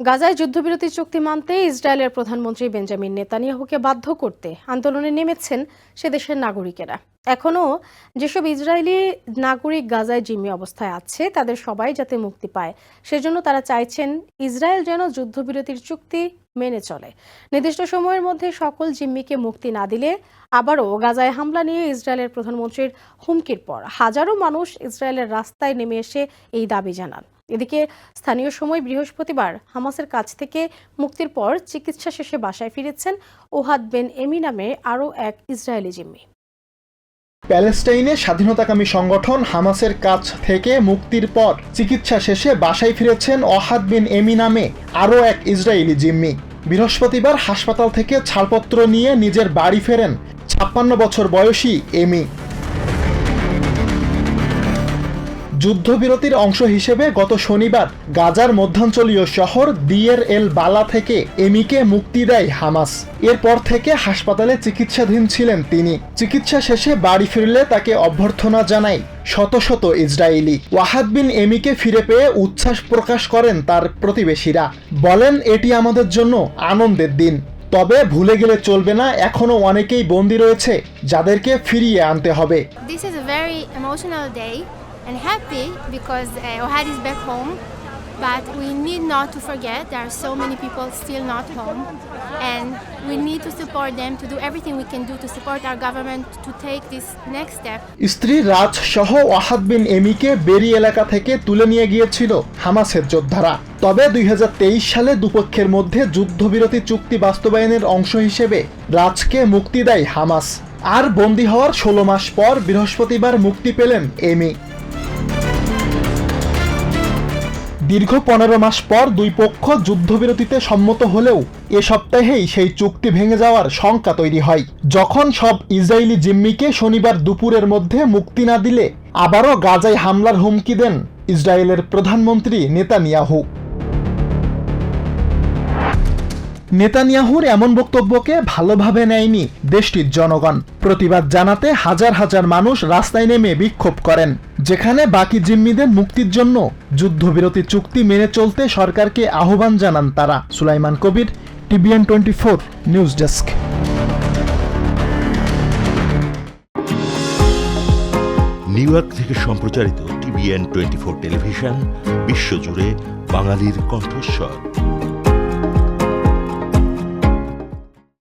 গাজায় যুদ্ধবিরতি চুক্তি মানতে ইসরায়েলের প্রধানমন্ত্রী বেঞ্জামিন নেতানিয়াহুকে বাধ্য করতে আন্দোলনে নেমেছেন সে দেশের নাগরিকেরা। এখনও যেসব ইসরায়েলি নাগরিক গাজায় জিম্মি অবস্থায় আছে, তাদের সবাই যাতে মুক্তি পায়, সেজন্য তারা চাইছেন ইসরায়েল যেন যুদ্ধবিরতির চুক্তি মেনে চলে। নির্দিষ্ট সময়ের মধ্যে সকল জিম্মিকে মুক্তি না দিলে আবারও গাজায় হামলা নিয়ে ইসরায়েলের প্রধানমন্ত্রীর হুমকির পর হাজারো মানুষ ইসরায়েলের রাস্তায় নেমে এসে এই দাবি জানান। এদিকে স্থানীয় সময় বৃহস্পতিবার হামাসের কাছ থেকে মুক্তির পর চিকিৎসা শেষে বাসায় ফিরেছেন ওহাদ বেন এমি নামে আরও এক ইসরায়েলি জিম্মি। প্যালেস্টাইনে স্বাধীনতাকামী সংগঠন হামাসের কাছ থেকে মুক্তির পর চিকিৎসা শেষে বাসায় ফিরেছেন অহাদ বিন এমি নামে আরও এক ইসরায়েলি জিম্মি। বৃহস্পতিবার হাসপাতাল থেকে ছাড়পত্র নিয়ে নিজের বাড়ি ফেরেন ছাপ্পান্ন বছর বয়সী এমি। যুদ্ধবিরতির অংশ হিসেবে গত শনিবার গাজার মধ্যাঞ্চলীয় শহর দিয়ের এল বালা থেকে এমিকে মুক্তি দেয় হামাস। এরপর থেকে হাসপাতালে চিকিৎসাধীন ছিলেন তিনি। চিকিৎসা শেষে বাড়ি ফিরলে তাকে অভ্যর্থনা জানায় শত শত ইসরায়েলি। ওয়াহাদ বিন এমিকে ফিরে পেয়ে উচ্ছ্বাস প্রকাশ করেন তার প্রতিবেশীরা। বলেন, এটি আমাদের জন্য আনন্দের দিন। তবে ভুলে গেলে চলবে না এখনও অনেকেই বন্দী রয়েছে, যাদেরকে ফিরিয়ে আনতে হবে। And happy because uh, Ohad is back home. But we need not to forget there are so many people still not home, and we need to support them to do everything we can do to support our government to take this next step. স্ত্রী রাজ সহ ওয়াহাদ বিন এমিকে বেরি এলাকা থেকে তুলে নিয়ে গিয়েছিল হামাসের যোদ্ধারা তবে দুই হাজার তেইশ সালে দুপক্ষের মধ্যে যুদ্ধবিরতি চুক্তি বাস্তবায়নের অংশ হিসেবে রাজকে মুক্তি দেয় হামাস আর বন্দী হওয়ার ষোলো মাস পর বৃহস্পতিবার মুক্তি পেলেন এমি দীর্ঘ পনেরো মাস পর দুই পক্ষ যুদ্ধবিরতিতে সম্মত হলেও এ সপ্তাহেই সেই চুক্তি ভেঙে যাওয়ার শঙ্কা তৈরি হয়। যখন সব ইসরায়েলি জিম্মিকে শনিবার দুপুরের মধ্যে মুক্তি না দিলে আবারও গাজায় হামলার হুমকি দেন ইসরায়েলের প্রধানমন্ত্রী নেতানিয়াহু। নেতানিয়াহুর এমন বক্তব্যকে ভালোভাবে নেয়নি দেশটির জনগণ। প্রতিবাদ জানাতে হাজার হাজার মানুষ রাস্তায় নেমে বিক্ষোভ করেন, যেখানে বাকি জিম্মিদের মুক্তির জন্য যুদ্ধবিরতি চুক্তি মেনে চলতে সরকারকে আহ্বান জানান তারা। Sulaiman Kabir TBN twenty four news desk. New York থেকে সম্প্রচারিত টিভিএন টোয়েন্টি ফোর টেলিভিশন, বিশ্বজুড়ে বাঙালির কণ্ঠস্বর।